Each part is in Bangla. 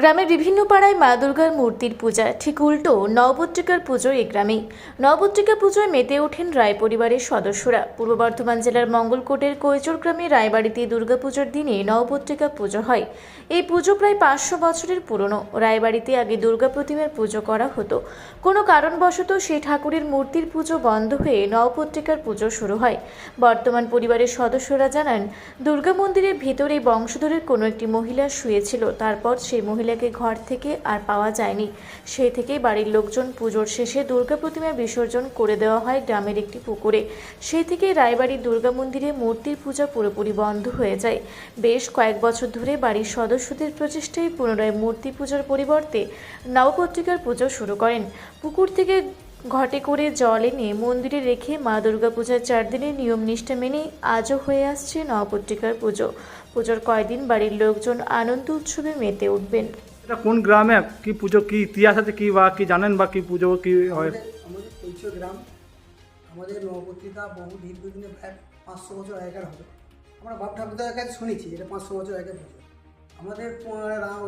গ্রামের বিভিন্ন পাড়ায় মা দুর্গার মূর্তির পূজা। ঠিক উল্টো নবপত্রিকার পুজো এই গ্রামেই। নবপত্রিকা পুজোয় মেতে ওঠেন রায় পরিবারের সদস্যরা। পূর্ব বর্ধমান জেলার মঙ্গলকোটের কৈচর গ্রামে রায়বাড়িতে দুর্গাপুজোর দিনে নবপত্রিকা পুজো হয়। এই পুজো প্রায় পাঁচশো বছরের পুরনো। রায়বাড়িতে আগে দুর্গা প্রতিমার পুজো করা হতো। কোনো কারণবশত সেই ঠাকুরের মূর্তির পুজো বন্ধ হয়ে নবপত্রিকার পুজো শুরু হয়। বর্তমান পরিবারের সদস্যরা জানান, দুর্গা মন্দিরের ভেতরে বংশধরের কোনো একটি মহিলা শুয়েছিল। তারপর সেই মহিলাকে ঘর থেকে আর পাওয়া যায়নি। সেই থেকেই বাড়ির লোকজন পুজোর শেষে দুর্গা প্রতিমা বিসর্জন করে দেওয়া হয় গ্রামের একটি পুকুরে। সেই থেকে রায়বাড়ির দুর্গা মন্দিরে মূর্তির পূজা পুরোপুরি বন্ধ হয়ে যায়। বেশ কয়েক বছর ধরে বাড়ির সদস্যদের প্রচেষ্টায় পুনরায় মূর্তি পূজার পরিবর্তে নবপত্রিকার পুজো শুরু করেন। পুকুর থেকে ঘটে করে জল এনে মন্দিরে রেখে মা দুর্গা পূজার চার দিনের নিয়ম নিষ্ঠা মেনে আজও হয়ে আসছে নবপত্রিকার পুজো। পুজোর কয়দিন বাড়ির লোকজন আনন্দ উৎসবে মেতে উঠবেন। এটা কোন গ্রামে? কি পুজো কি ইতিহাস আছে কি বা কি জানেন বা কি পুজো কি হয়? আমাদের কৈচ গ্রাম আমাদের নবপত্রিকা বহু দীর্ঘদিনে প্রায় পাঁচশো বছর আগেকার হবে। আমরা বাপ ঠাকুরদার কাছে শুনেছি এটা পাঁচশো বছর আগের পুজো। আমাদের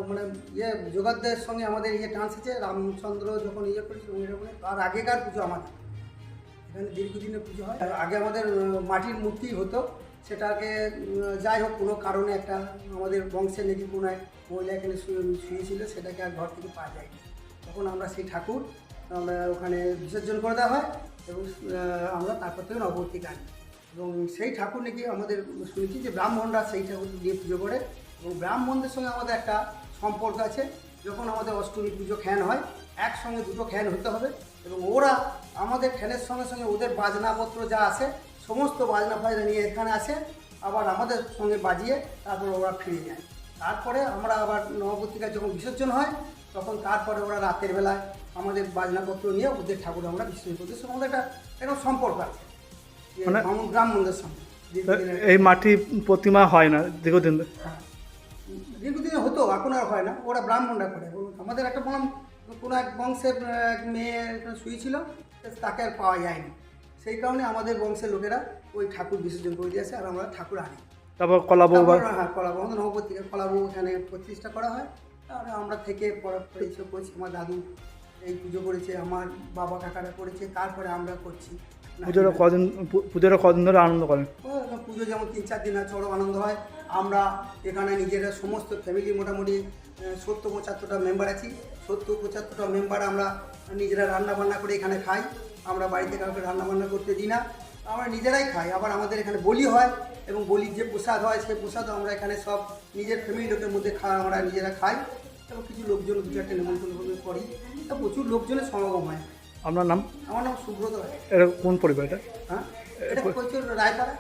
মানে ইয়ে যোগারদের সঙ্গে আমাদের ইয়ে টান্স আছে, রামচন্দ্র যখন ইয়ে করেছিল তার আগেকার পুজো আমাদের। এখানে দীর্ঘদিনের পুজো হয়। আগে আমাদের মাটির মূর্তি হতো, সেটাকে যাই হোক, কোনো কারণে একটা আমাদের বংশে নাকি কোনো এক মহিলা এখানে শুয়ে- শুয়েছিল, সেটাকে আর ঘর থেকে পাওয়া যায়নি। তখন আমরা সেই ঠাকুর, আমরা ওখানে বিসর্জন করে দেওয়া হয় এবং আমরা তারপর থেকে নববর্তী আনি এবং সেই ঠাকুর নাকি আমাদের শুনেছি যে ব্রাহ্মণরা সেই ঠাকুর দিয়ে পুজো করে। এবং ব্রাহ্মণদের সঙ্গে আমাদের একটা সম্পর্ক আছে যখন আমাদের অষ্টমী পুজো খ্যান হয় একসঙ্গে দুটো খ্যান হতে হবে এবং ওরা আমাদের খ্যানের সঙ্গে সঙ্গে ওদের বাজনাপত্র যা আছে সমস্ত বাজনা ফাজনা নিয়ে এখানে আসে আবার আমাদের সঙ্গে বাজিয়ে তারপর ওরা ফিরে যায় তারপরে আমরা আবার নবপত্রিকা যখন বিসর্জন হয় তখন তারপরে ওরা রাতের বেলায় আমাদের বাজনাপত্র নিয়ে ওদের ঠাকুর আমরা বিসর্জন করতে সঙ্গে আমাদের একটা এরকম সম্পর্ক আছে। মানে- ব্রাহ্মণদের সঙ্গে। এই মাটি প্রতিমা হয় না দীর্ঘদিন হ্যাঁ। দীর্ঘদিনে হতো এখন আর হয় না। ওরা ব্রাহ্মণরা করে। আমাদের একটা বললাম কোনো এক বংশের এক মেয়ে এখানে শুয়েছিল তাকে আর পাওয়া যায়নি। সেই কারণে আমাদের বংশের লোকেরা ওই ঠাকুর বিসর্জন করে দিয়েছে আর আমরা ঠাকুর আনি। তারপর কলাবো হ্যাঁ কলাবো আমাদের নবপত্রিকা কলাবো এখানে প্রতিষ্ঠা করা হয়। তাহলে আমরা থেকে পরিচয় করছি আমার দাদু এই পুজো করেছে আমার বাবা কাকারা করেছে তারপরে আমরা করছি। পুজোটা কদিন পুজোটা কদিন ধরে আনন্দ করেন? পুজো যেমন তিন চার দিন হয় চড়ো আনন্দ হয়। এখানে নিজেরা সমস্ত ফ্যামিলি মোটামুটি সত্তর পঁচাত্তরটা মেম্বার আছি। সত্তর পঁচাত্তরটা মেম্বার আমরা নিজেরা রান্না বান্না করে এখানে খাই। আমরা বাড়িতে কাউকে রান্না বান্না করতে দিই না। আমরা নিজেরাই খাই। আবার আমাদের এখানে বলি হয় এবং বলির যে প্রসাদ হয় সেই প্রসাদও আমরা এখানে সব নিজের ফ্যামিলি লোকের মধ্যে খা আমরা নিজেরা খাই এবং কিছু লোকজন দু চারটে নেমন্তন্ন করে তা প্রচুর লোকজনের সমাগম হয়। আপনার নাম? আমার নাম সুব্রত রায়। এটা কোন পরিবার এটা হ্যাঁ এটা প্রচুর রায়পাড়া।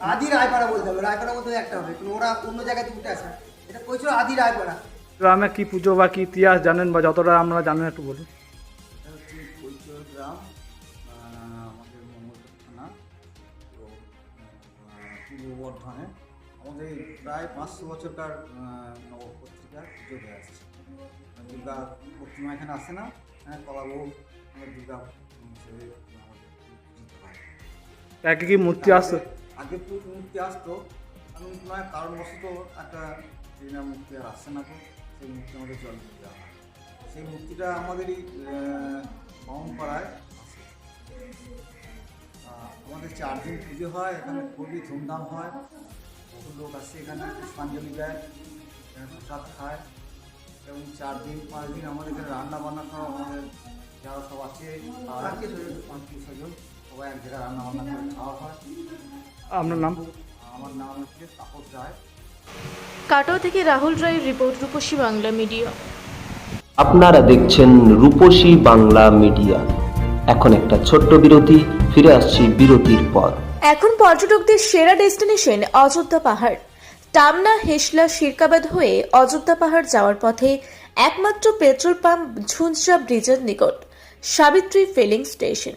আদি রায়পাড়া বলতে হবে রায়পাড়া বলতে একটা হবে কিন্তু ওরা অন্য জায়গায় উঠে আসে। এটা প্রচুর আদি রায়পাড়া। গ্রামে কি পুজো বা কি ইতিহাস জানেন বা যতটা আমরা জানেন একটু বলুন। গ্রাম আমাদের মঙ্গলপুর থানা তো পূর্ব বর্ধমানে। আমাদের প্রায় পাঁচশো বছরকার নবপত্রিকার পুজো হয়ে আসছে দুর্গা প্রতিমা এখানে আসে না এখানে কলাবো আমাদের দুর্গা হিসেবে আমাদের পূজিত হয়। একে কি মূর্তি আসছে আগে পুরো মূর্তি আসতো এখন কোনো কারণবশত একটা না মূর্তি আর আসছে না তো সেই মূর্তি আমাদের জল দেওয়া হয়। সেই মূর্তিটা আমাদেরই পাড়ায় আহ, আমাদের চার দিন পুজো হয় এখানে খুবই ধুমধাম হয়। বহু লোক আসে এখানে পুষ্পাঞ্জলি দেয় এখানে প্রসাদ খায়। এবং চার দিন পাঁচ দিন আমাদের এখানে রান্না বান্না সব আমাদের যারা সব আছে স্বজন আত্মীয় স্বজন সবাই এক জায়গায় রান্না বান্না করে খাওয়া হয়। আপনার নাম? আমার নাম হচ্ছে তাপস রায়। কাটোয়া থেকে রাহুল রায়ের রিপোর্ট রূপসী বাংলা মিডিয়া। আপনারা দেখছেন রূপসী বাংলা মিডিয়া। এখন একটা ছোট্ট বিরতি ফিরে আসছি বিরতির পর। এখন পর্যটকদের সেরা ডেস্টিনেশন অযোধ্যা পাহাড়। টামনা হেসলা শিরকাবাদ হয়ে অযোধ্যা পাহাড় যাওয়ার পথে একমাত্র পেট্রোল পাম্প ঝুনঝা ব্রিজের নিকট সাবিত্রী ফিলিং স্টেশন।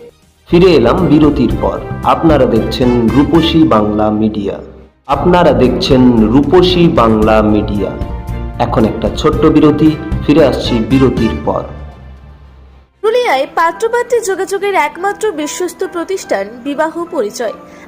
ফিরে এলাম বিরতির পর। আপনারা দেখছেন রূপসী বাংলা মিডিয়া। আপনারা দেখছেন রূপসী বাংলা মিডিয়া। এখন একটা ছোট্ট বিরতি, ফিরে আসছি বিরতির পর। পুরুলিয়ায় পাত্রপাত্রী যোগাযোগের একমাত্র বিশ্বস্ত প্রতিষ্ঠান বিবাহ পরিচয়।